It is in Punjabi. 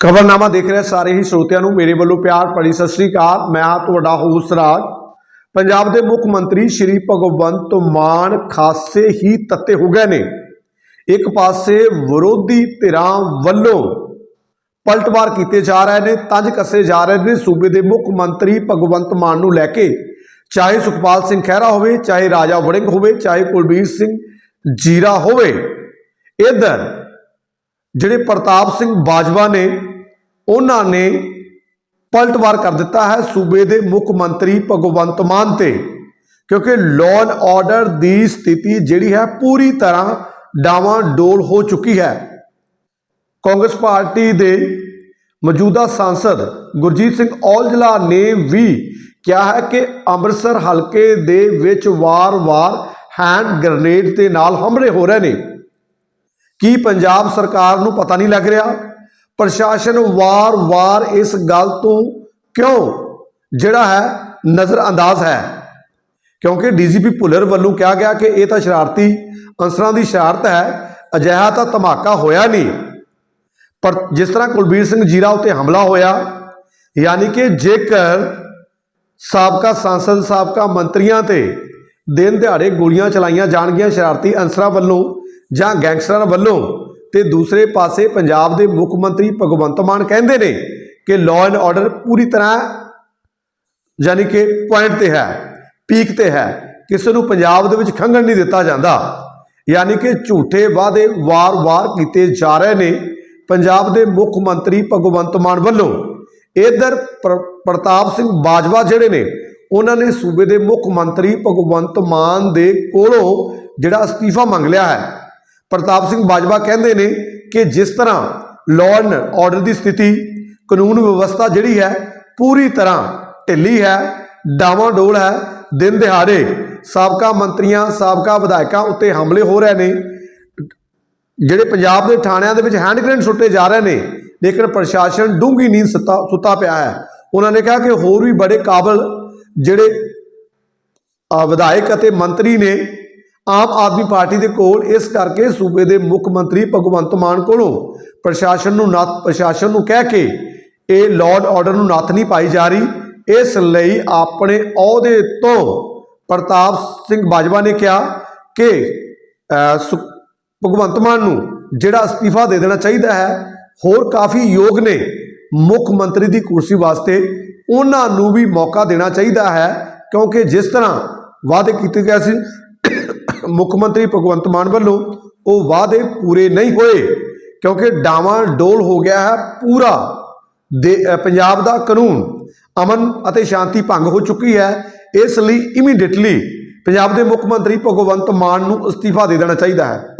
ਖਬਰਨਾਮਾ ਦੇਖ ਰਹੇ ਸਾਰੇ ਹੀ ਸਰੋਤਿਆਂ ਨੂੰ ਮੇਰੇ ਵੱਲੋਂ ਪਿਆਰ ਭਰੀ ਸਤਿ ਸ੍ਰੀ ਅਕਾਲ। ਮੈਂ ਹਾਂ ਤੁਹਾਡਾ ਹੋਸਟ ਰਾਜ। ਪੰਜਾਬ ਦੇ ਮੁੱਖ ਮੰਤਰੀ ਸ਼੍ਰੀ ਭਗਵੰਤ ਮਾਨ ਖਾਸੇ ਹੀ ਤੱਤੇ ਹੋ ਗਏ ਨੇ। ਇੱਕ ਪਾਸੇ ਵਿਰੋਧੀ ਧਿਰਾਂ ਵੱਲੋਂ ਪਲਟਵਾਰ ਕੀਤੇ ਜਾ ਰਹੇ ਨੇ, ਤੰਜ ਕੱਸੇ ਜਾ ਰਹੇ ਨੇ। ਸੂਬੇ ਦੇ ਮੁੱਖ ਮੰਤਰੀ ਭਗਵੰਤ ਮਾਨ ਨੂੰ ਲੈ ਕੇ ਚਾਹੇ ਸੁਖਪਾਲ ਸਿੰਘ ਖਹਿਰਾ ਹੋਵੇ, ਚਾਹੇ ਰਾਜਾ ਵੜਿੰਗ ਹੋਵੇ, ਚਾਹੇ ਕੁਲਬੀਰ ਸਿੰਘ ਜੀਰਾ ਹੋਵੇ, ਇਧਰ ਜਿਹੜੇ ਪ੍ਰਤਾਪ ਸਿੰਘ ਬਾਜਵਾ ਨੇ, ਉਹਨਾਂ ਨੇ ਪਲਟਵਾਰ ਕਰ ਦਿੱਤਾ ਹੈ ਸੂਬੇ ਦੇ ਮੁੱਖ ਮੰਤਰੀ ਭਗਵੰਤ ਮਾਨ ਤੇ, ਕਿਉਂਕਿ ਲਾਅ ਐਂਡ ਆਰਡਰ ਦੀ ਸਥਿਤੀ ਜਿਹੜੀ ਹੈ ਪੂਰੀ ਤਰ੍ਹਾਂ ਡਾਵਾਂ ਡੋਲ ਹੋ ਚੁੱਕੀ ਹੈ। ਕਾਂਗਰਸ ਪਾਰਟੀ ਦੇ ਮੌਜੂਦਾ ਸਾਂਸਦ ਗੁਰਜੀਤ ਸਿੰਘ ਔਜਲਾ ਨੇ ਵੀ ਕਿਹਾ ਹੈ ਕਿ ਅੰਮ੍ਰਿਤਸਰ ਹਲਕੇ ਦੇ ਵਿੱਚ ਵਾਰ-ਵਾਰ ਹੈਂਡ ਗ੍ਰਨੇਡ ਦੇ ਨਾਲ ਹਮਲੇ ਹੋ ਰਹੇ ਨੇ। ਕੀ ਪੰਜਾਬ ਸਰਕਾਰ ਨੂੰ ਪਤਾ ਨਹੀਂ ਲੱਗ ਰਿਹਾ? ਪ੍ਰਸ਼ਾਸਨ ਵਾਰ-ਵਾਰ ਇਸ ਗੱਲ ਤੋਂ ਕਿਉਂ ਜਿਹੜਾ ਹੈ ਨਜ਼ਰ ਅੰਦਾਜ਼ ਹੈ? ਕਿਉਂਕਿ ਡੀਜੀਪੀ ਭੁੱਲਰ ਵੱਲੋਂ ਕਿਹਾ ਗਿਆ ਕਿ ਇਹ ਤਾਂ ਸ਼ਰਾਰਤੀ ਅਨਸਰਾਂ ਦੀ ਸ਼ਰਾਰਤ ਹੈ, ਅਜਿਹਾ ਤਾਂ ਧਮਾਕਾ ਹੋਇਆ ਨਹੀਂ। ਪਰ ਜਿਸ ਤਰ੍ਹਾਂ ਕੁਲਬੀਰ ਸਿੰਘ ਜੀਰਾ ਉੱਤੇ ਹਮਲਾ ਹੋਇਆ, ਯਾਨੀ ਕਿ ਜੇਕਰ ਸਾਬਕਾ ਸੰਸਦ, ਸਾਬਕਾ ਮੰਤਰੀਆਂ ਤੇ ਦਿਨ ਦਿਹਾੜੇ ਗੋਲੀਆਂ ਚਲਾਈਆਂ ਜਾਣਗੀਆਂ, ਸ਼ਰਾਰਤੀ ਅਨਸਰਾਂ ਵੱਲੋਂ ਜਾਂ ਗੈਂਗਸਟਰਾਂ ਵੱਲੋਂ ਤੇ ਦੂਸਰੇ ਪਾਸੇ ਪੰਜਾਬ ਦੇ ਮੁੱਖ ਮੰਤਰੀ ਭਗਵੰਤ ਮਾਨ ਕਹਿੰਦੇ ਨੇ ਕਿ ਲਾਅ ਐਂਡ ਆਰਡਰ ਪੂਰੀ ਤਰ੍ਹਾਂ ਯਾਨੀ ਕਿ ਪੁਆਇੰਟ ਤੇ ਹੈ ਪੀਕ ਤੇ ਹੈ। ਕਿਸੇ ਨੂੰ ਪੰਜਾਬ ਦੇ ਵਿੱਚ ਖੰਗਣ ਨਹੀਂ ਦਿੱਤਾ ਜਾਂਦਾ। ਯਾਨੀ ਕਿ ਝੂਠੇ ਵਾਅਦੇ ਵਾਰ-ਵਾਰ ਕੀਤੇ ਜਾ ਰਹੇ ਨੇ ਪੰਜਾਬ ਦੇ ਮੁੱਖ ਮੰਤਰੀ ਭਗਵੰਤ ਮਾਨ ਵੱਲੋਂ। ਇਧਰ ਪ੍ਰਤਾਪ ਸਿੰਘ ਬਾਜਵਾ ਜਿਹੜੇ ਨੇ, ਉਹਨਾਂ ਨੇ ਸੂਬੇ ਦੇ ਮੁੱਖ ਮੰਤਰੀ ਭਗਵੰਤ ਮਾਨ ਦੇ ਕੋਲੋਂ ਜਿਹੜਾ ਅਸਤੀਫਾ ਮੰਗ ਲਿਆ ਹੈ ਪ੍ਰਤਾਪ ਸਿੰਘ ਬਾਜਵਾ ਕਹਿੰਦੇ ਨੇ ਕਿ ਜਿਸ ਤਰ੍ਹਾਂ ਲਾਅ ਐਂਡ ਆਰਡਰ ਦੀ ਸਥਿਤੀ, ਕਾਨੂੰਨ ਵਿਵਸਥਾ ਜਿਹੜੀ ਹੈ, ਪੂਰੀ ਤਰ੍ਹਾਂ ਢਿੱਲੀ ਹੈ ਡਾਵਾਂਡੋਲ ਹੈ, ਦਿਨ ਦਿਹਾੜੇ ਸਾਬਕਾ ਮੰਤਰੀਆਂ, ਸਾਬਕਾ ਵਿਧਾਇਕਾਂ ਉੱਤੇ ਹਮਲੇ ਹੋ ਰਹੇ ਨੇ, ਜਿਹੜੇ ਪੰਜਾਬ ਦੇ ਥਾਣਿਆਂ ਦੇ ਵਿੱਚ ਹੈਂਡ ਗ੍ਰੇਨੇਡ ਸੁੱਟੇ ਜਾ ਰਹੇ ਨੇ, ਲੇਕਿਨ ਪ੍ਰਸ਼ਾਸਨ ਡੂੰਘੀ ਨੀਂਦ ਸੁੱਤਾ ਸੁੱਤਾ ਪਿਆ ਹੈ। ਉਹਨਾਂ ਨੇ ਕਿਹਾ ਕਿ ਹੋਰ ਵੀ ਬੜੇ ਕਾਬਲ ਜਿਹੜੇ ਵਿਧਾਇਕ ਅਤੇ ਮੰਤਰੀ ਨੇ ਆਮ ਆਦਮੀ ਪਾਰਟੀ ਦੇ ਕੋਲ ਇਸ ਕਰਕੇ ਸੂਬੇ ਦੇ ਮੁੱਖ ਮੰਤਰੀ ਭਗਵੰਤ ਮਾਨ ਕੋਲੋਂ ਪ੍ਰਸ਼ਾਸਨ ਨੂੰ ਨੱਥ, ਪ੍ਰਸ਼ਾਸਨ ਨੂੰ ਕਹਿ ਕੇ ਇਹ ਲਾਰਡ ਆਰਡਰ ਨੂੰ ਨੱਥ ਨਹੀਂ ਪਾਈ ਜਾ ਰਹੀ। ਇਸ ਲਈ ਆਪਣੇ ਅਹੁਦੇ ਤੋਂ ਪ੍ਰਤਾਪ ਸਿੰਘ ਬਾਜਵਾ ਨੇ ਕਿਹਾ ਕਿ ਸੁ- ਭਗਵੰਤ ਮਾਨ ਨੂੰ ਜਿਹੜਾ ਅਸਤੀਫਾ ਦੇ ਦੇਣਾ ਚਾਹੀਦਾ ਹੈ, ਹੋਰ ਕਾਫੀ ਯੋਗ ਨੇ ਮੁੱਖ ਮੰਤਰੀ ਦੀ ਕੁਰਸੀ ਵਾਸਤੇ, ਉਹਨਾਂ ਨੂੰ ਵੀ ਮੌਕਾ ਦੇਣਾ ਚਾਹੀਦਾ ਹੈ, ਕਿਉਂਕਿ ਜਿਸ ਤਰ੍ਹਾਂ ਵਾਅਦੇ ਕੀਤੇ ਗਏ ਸੀ ਮੁੱਖ ਮੰਤਰੀ ਭਗਵੰਤ ਮਾਨ ਵੱਲੋਂ ਉਹ ਵਾਅਦੇ ਪੂਰੇ ਨਹੀਂ ਹੋਏ, ਕਿਉਂਕਿ ਡਾਵਾਂ ਡੋਲ ਹੋ ਗਿਆ ਹੈ ਪੂਰਾ ਦੇ ਪੰਜਾਬ ਦਾ ਕਾਨੂੰਨ, ਅਮਨ ਅਤੇ ਸ਼ਾਂਤੀ ਭੰਗ ਹੋ ਚੁੱਕੀ ਹੈ। ਇਸ ਲਈ ਇਮੀਡੀਏਟਲੀ ਪੰਜਾਬ ਦੇ ਮੁੱਖ ਮੰਤਰੀ ਭਗਵੰਤ ਮਾਨ ਨੂੰ ਅਸਤੀਫਾ ਦੇ ਦੇਣਾ ਚਾਹੀਦਾ ਹੈ। ਧੰਨ-